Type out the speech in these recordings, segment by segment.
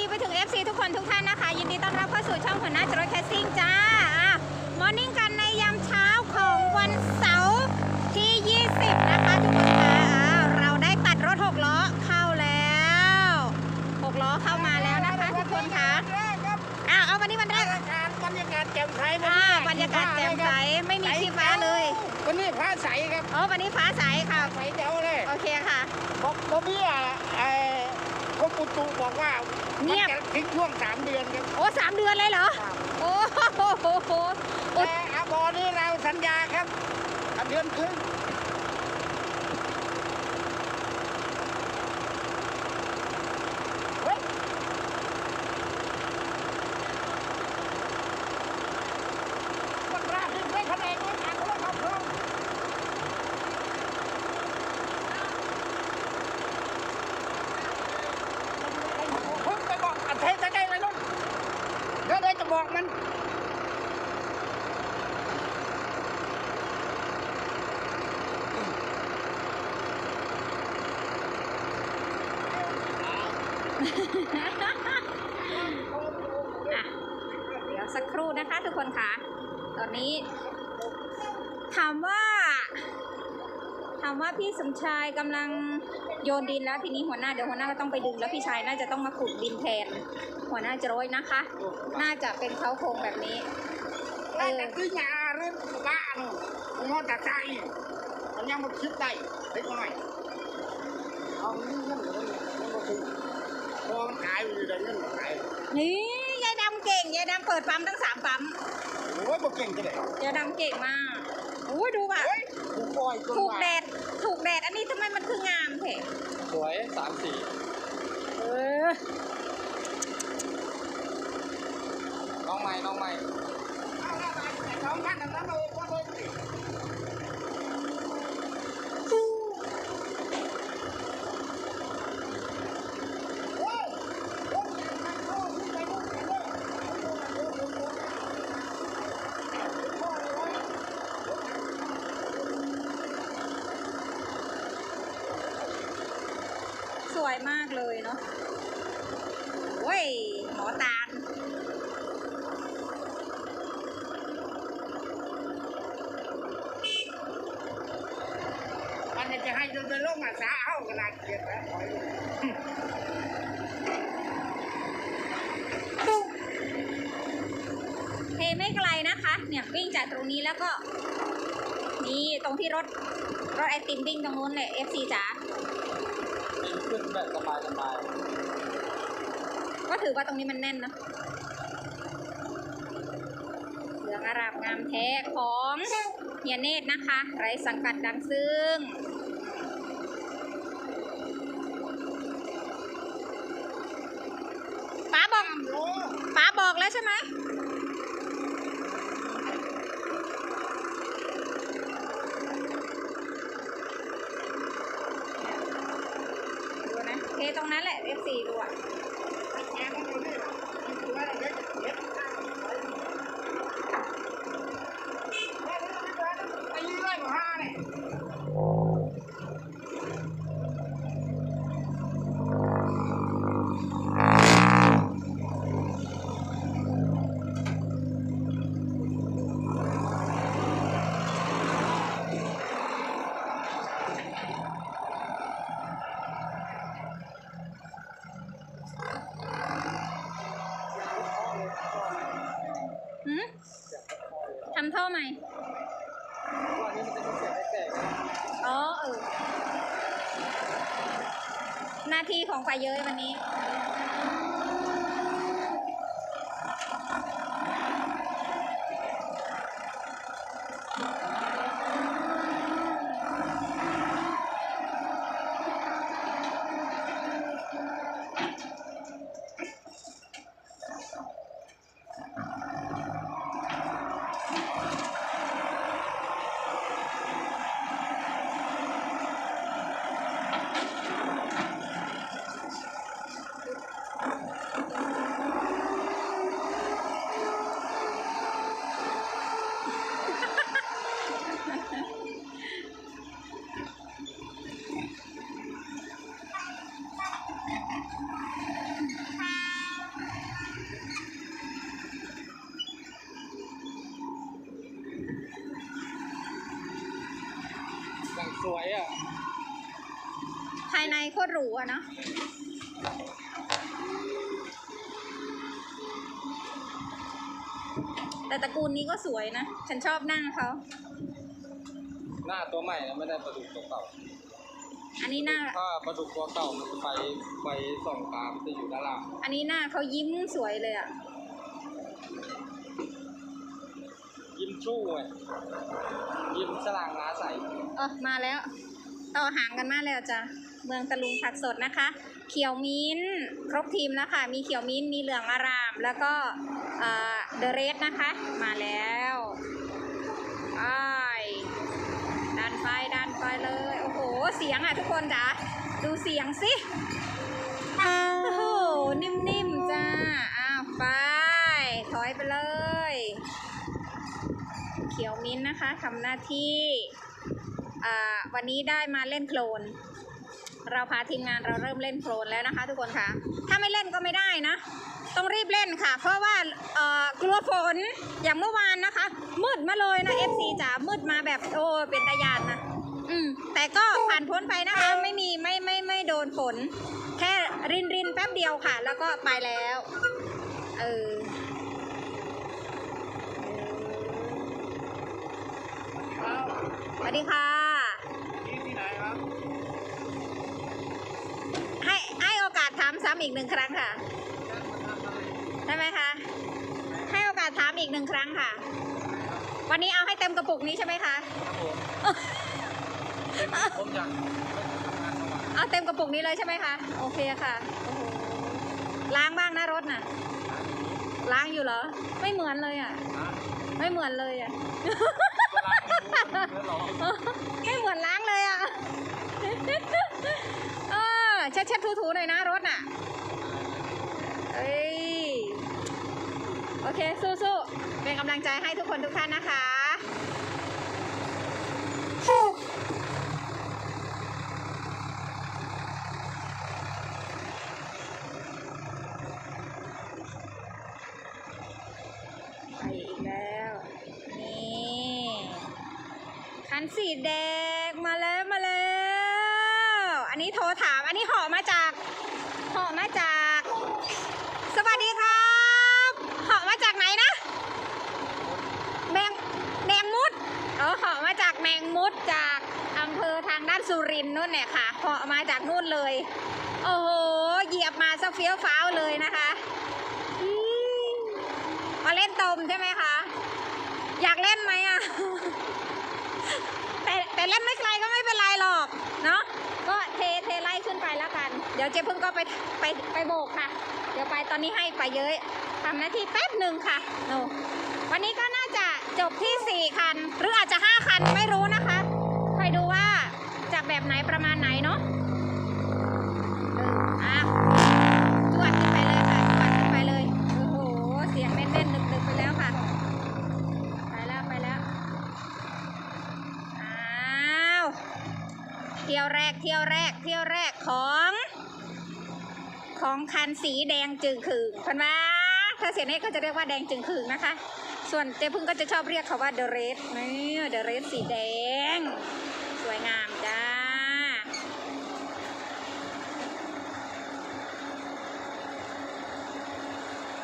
ดีไปถึง FC ทุกคนทุกท่านนะคะ ยินดีต้อนรับเข้าสู่ช่องหัวหน้าจรถแคสซิ่งจ้ามอร์นิ่งกันในยามเช้าของวันเสาร์ที่ 20 นะคะ ทุกคนค่ะอ่าเราได้ตัดรถ 6 ล้อเข้าแล้ว 6 ล้อเข้ามาแล้วนะคะ ทุกคนค่ะอ้าวเอาวันนี้วันแรกบรรยากาศบรรยากาศแจ่มใสอ่าบรรยากาศแจ่มใสไม่มีขี้ฟ้าเลย วันนี้ฟ้าใสครับอ๋อวันนี้ฟ้าใสค่ะใสแจ๋วเลยโอเคค่ะบอกบอกพี่อะไอ้กรมอุตุบอกว่าเงียบ มันจะทิ้งช่วงสามเดือนครับโอ้สามเดือนเลยเหรอ โอ้โหอุดแต่อาบอนี้เราสัญญาครับอะเดือนครึ่งเฮ้ยมันราดทิ้งไว้คะแนนไว้ทางรถขับเครื่อง เพิ่งไปบอกอันเทสใกล้ไปนู่นเดี๋ยวเดี๋ยวจะบอกมัน อะเดี๋ยวสักครู่นะคะทุกคนค่ะ ตอนนี้ถามว่าถามว่าพี่สมชายกำลังโยนดินแล้วทีนี้หัวหน้าเดี๋ยวหัวหน้าก็ต้องไปดึงแล้วพี่ชายน่าจะต้องมาขุดดินแทน หัวหน้าจะโรยนะคะ น่าจะเป็นเขาโครงแบบนี้เอแต่อแต่คือยาเรื่องบ้านมันมอตัดใจมันยังมาคิดได้เล็กน้อยเอาเงินเงินเงินเงินมาถึงพอ มันขายอยู่ได้เงินมาขายนี่ยายดำเก่งยายดำเปิดปั๊มทั้งสามปั๊มโอ้ยบ่เก่งจะได้ยายดำเก่งมากอุ้ยดูแบบเฮ้ยกูปล่อยจนถูกว่าแดดถูกแดดอันนี้ทำไมมันคืองามเถอะสวยสามสี่เออน้องใหม่น้องใหม่เอาละไปแต่สองท่านนั้นเราก็เลยสิโอ้ยโอ้ยมันเข้าที่ไปนู่นไปนู่นพ่อเลยเว้ย ส วยมากเลยเนาะโอ้ยหมอตาลอันนี้จะให้จนเป็นโรคหนาสาเอากระดาษเก็บไว้ถอยเทไม่ไกลนะคะ เนี่ยวิ่งจากตรงนี้แล้วก็ นี่ตรงที่รถรถไอติมวิ่งตรงนู้นเลย FC จ๋า แบบสบายสบายก็ถือว่าตรงนี้มันแน่นนะเหลืองอาราบงามแท้ของเฮียเนตรนะคะ ไรสังกัดดังซึ่งป้าบอกป้าบอกแล้วใช่ไหม ดูนะ เคตรงนั้นแหละ F4 ดูอะ แกมันอยู่นี่มันอยู่ว่าเล็กเล็กไปยืนไล่หัวห้าเนี่ย หืม ทำท่อใหม่ว่านี้มันจะมีเสียงแตกอ๋อเออหน้าที่ของไฟเยอะวันนี้ ตรหรูอะเนาะแต่ตระกูลนี้ก็สวยนะ ฉันชอบหน้าเขา หน้าตัวใหม่นะไม่ได้ปลาดุกตัวเก่าอันนี้หน้า ถ้าปลาดุกตัวเก่ามันจะไปไปส่องตามจะอยู่ด้านล่างอันนี้หน้าเขายิ้มสวยเลยอะยิ้มชู้ไงยิ้มสลางน้าใส เออมาแล้ว ต่อหางกันมาแล้วจ้ะ เมืองตะลุงผักสดนะคะ เขียวมิ้นครบทีมแล้วค่ะ มีเขียวมิ้น มีเหลืองอาราม แล้วก็เดอะเรสนะคะ มาแล้วไปดันไปดันไปเลย โอ้โห เสียงอะทุกคนจ๋า ดูเสียงสิ โอ้โห นิ่มๆจ้า อ้าวไป ถอยไปเลย เขียวมิ้นนะคะทำหน้าที่อ่าวันนี้ได้มาเล่นโคลน เราพาทีมงานเราเริ่มเล่นโคลนแล้วนะคะ ทุกคนคะถ้าไม่เล่นก็ไม่ได้นะ ต้องรีบเล่นค่ะ เพราะว่าเอ่อกลัวฝนอย่างเมื่อวานนะคะ มืดมาเลยนะ FC จ๋ามืดมาแบบโอ้เป็นตะยานนะอืมแต่ก็ผ่านพ้นไปนะคะ ไม่มีไม่ไม่ไม่โดนฝน แค่รินรินแป๊บเดียวค่ะ แล้วก็ไปแล้วเออสวัสดีค่ะ ที่ที่ไหนครับ ให้ให้โอกาสถาม ซ้ำอีกหนึ่งครั้งค่ะใช่ไหมคะ ให้โอกาสถามอีกหนึ่งครั้งค่ะ วันนี้เอาให้เต็มกระปุกนี้ใช่ไหมคะครับผมเป็นผมอยากทำงานเข้ามาเอาเต็มกระปุกนี้เลยใช่ไหมคะ โอเคค่ะ โอ้โห ล้างบ้างนะรถน่ะ ล้างอยู่เหรอ ไม่เหมือนเลยอะนะไม่เหมือนเลยอะก็ล้างมือแล้วเราไม่เหมือนล้างเลยอะ เช็ดเช็ดถูๆหน่อยนะรถน่ะเอ้ยโอเคสู้ๆเป็นกำลังใจให้ทุกคนทุกท่านนะคะไปอีกแล้ว นี่ คันสีแดงมาแล้วมาแล้ว นี้โทรถาม อันนี้ห่อมาจากห่อมาจาก สวัสดีครับห่อมาจากไหนนะแมงแมงมุดเออห่อมาจากแมงมุดจากอำเภอทางด้านสุรินทร์นู่นเนี่ยค่ะห่อมาจากนู่นเลย โอ้โหเหยียบมาซะเฟี้ยวฟ้าวเลยนะคะมาเล่นตมใช่ไหมคะ อยากเล่นไหมอะแต่แต่เล่นไม่ไกลก็ไม่เป็นไรหรอก เนาะ เทเทไล่ขึ้นไปแล้วกัน เดี๋ยวเจ๊พึ่งก็ไปไปไปโบกค่ะ เดี๋ยวไปตอนนี้ให้ไปเยอะทำหน้าที่แป๊บหนึ่งค่ะโนวันนี้ก็น่าจะจบที่ 4 คัน หรืออาจจะ 5 คันไม่รู้นะคะคอยดูว่าจะแบบไหนประมาณไหนเนาะ กเที่ยวแรกเที่ยวแรกของ ของคันสีแดงจึงขึงพันว่าถ้าเสียเนก็จะเรียกว่าแดงจึงขึงนะคะ ส่วนเจ๊พึ่งก็จะชอบเรียกเขาว่าเดอะเรสนี่เดอะเรสสีแดง สวยงามจ้า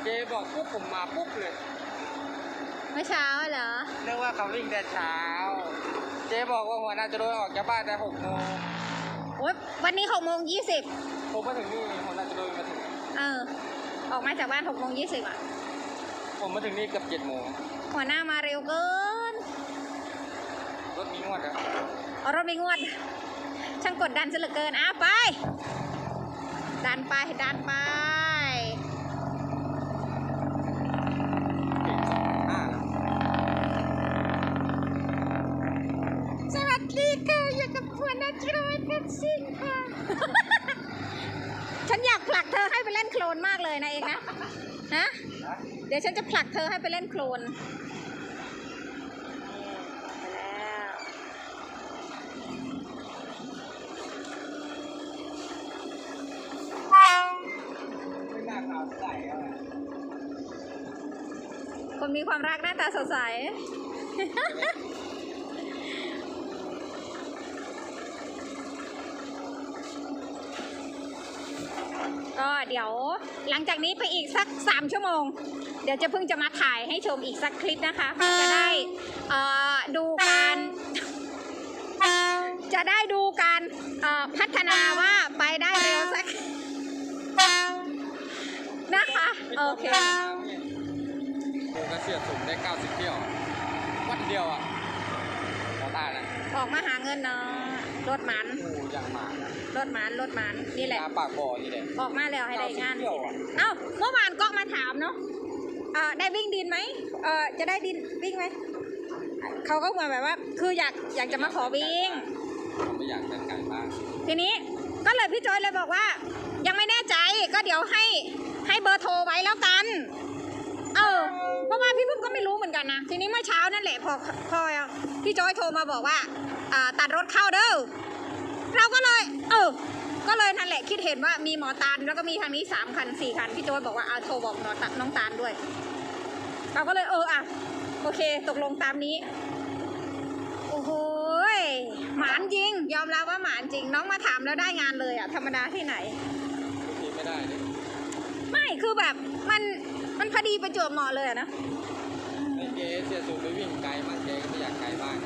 เจบอกปุ๊บผมมาปุ๊บเลยเมื่อเช้าเหรอ เรียกว่าเขาวิ่งแต่เช้า เจบอกว่าหัวหน้าจะโดนออกจากบ้านแต่หกโมง โอ๊ยวันนี้หกโมงยี่สิบผมมาถึงนี่หัวหน้าจะโดนมาถึง เออ ออกมาจากบ้านหกโมงยี่สิบอะ ผมมาถึงนี่เกือบเจ็ดโมงหัวหน้ามาเร็วเกินรถมีงวดอะเอารถไปงวด ช่างกดดันซะเหลือเกินอ้าวไป ดันไป ดันไป อยู่กับหัวหน้าจิโร่กันสิงค่ะ ฉันอยากผลักเธอให้ไปเล่นโคลนมากเลยนะเองนะฮะนะเดี๋ยวฉันจะผลักเธอให้ไปเล่นโคลนไปแล้วไม่น่าข่าวใส่อะคนมีความรักหน้าตาสดใส เดี๋ยว หลังจากนี้ไปอีกสักสามชั่วโมง เดี๋ยวจะเพิ่งจะมาถ่ายให้ชมอีกสักคลิปนะคะ จะได้เอ่อดูการ จะได้ดูการเอ่อพัฒนาว่าไปได้เร็วสักนะคะ โอเคโอ้กระเสียดสูงได้ 90 เที่ยว วันเดียวอะขอตายนะออกมาหาเงินเนาะ รถหมันโอ้ยังมารถหมันรถหมันนี่แหละนาปากบ่อนี่แหละออกมาแล้วให้ได้งาน90เที่ยวอะเอ้าเมื่อวานก็มาถามเนาะเอ่อได้วิ่งดินไหมเอ่อจะได้ดินวิ่งไหมเขาก็เหมือนแบบว่า คืออยากอยากจะมาขอวิ่งผมไม่อยากจัดการบ้างทีนี้ก็เลยพี่จอยเลยบอกว่า ยังไม่แน่ใจก็เดี๋ยวให้ให้เบอร์โทรไว้แล้วกัน เออเพราะว่าพี่พึ่งก็ไม่รู้เหมือนกันนะทีนี้เมื่อเช้านั่นแหละพอพอพี่จอยโทรมาบอกว่าอ่า ตัดรถเข้าเด้อเราก็เลย เออ ก็เลยนั่นแหละคิดเห็นว่ามีหมอตาลแล้วก็มีทางนี้สามคันสี่คันพี่จอยบอกว่าเอาโทรบอกหมอตาน้องตาลด้วย เราก็เลยเอออะโอเค ตกลงตามนี้ โอ้โหยหมานจริง ยอมรับว่าหมานจริง น้องมาถามแล้วได้งานเลยอะธรรมดาที่ไหนบางทีไม่ได้เนี่ยไม่คือแบบมันมันพอดีประจวบเหมาะเลยอะนะไอ้เกเสียสูงไปวิ่งไกลมากแกก็ไม่อยากไกลบ้าง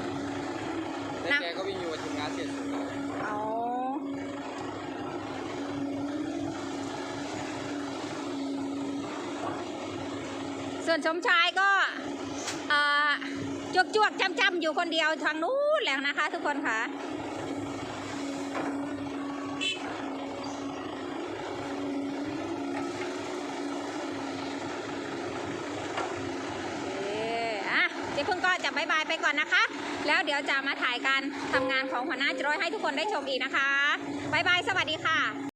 แล้วแกก็วิ่งอยู่กับทีมงานเสียสูงเราเอส่วนสมชายก็จวกจวกจำจำอยู่คนเดียวทางนู้นแล้วนะคะ ทุกคนค่ะ เอ่ออะเจะบายบายไปก่อนนะคะ แล้วเดี๋ยวจะมาถ่ายการทำงานของหัวหน้าจรอยให้ทุกคนได้ชมอีกนะคะบายบายสวัสดีค่ะ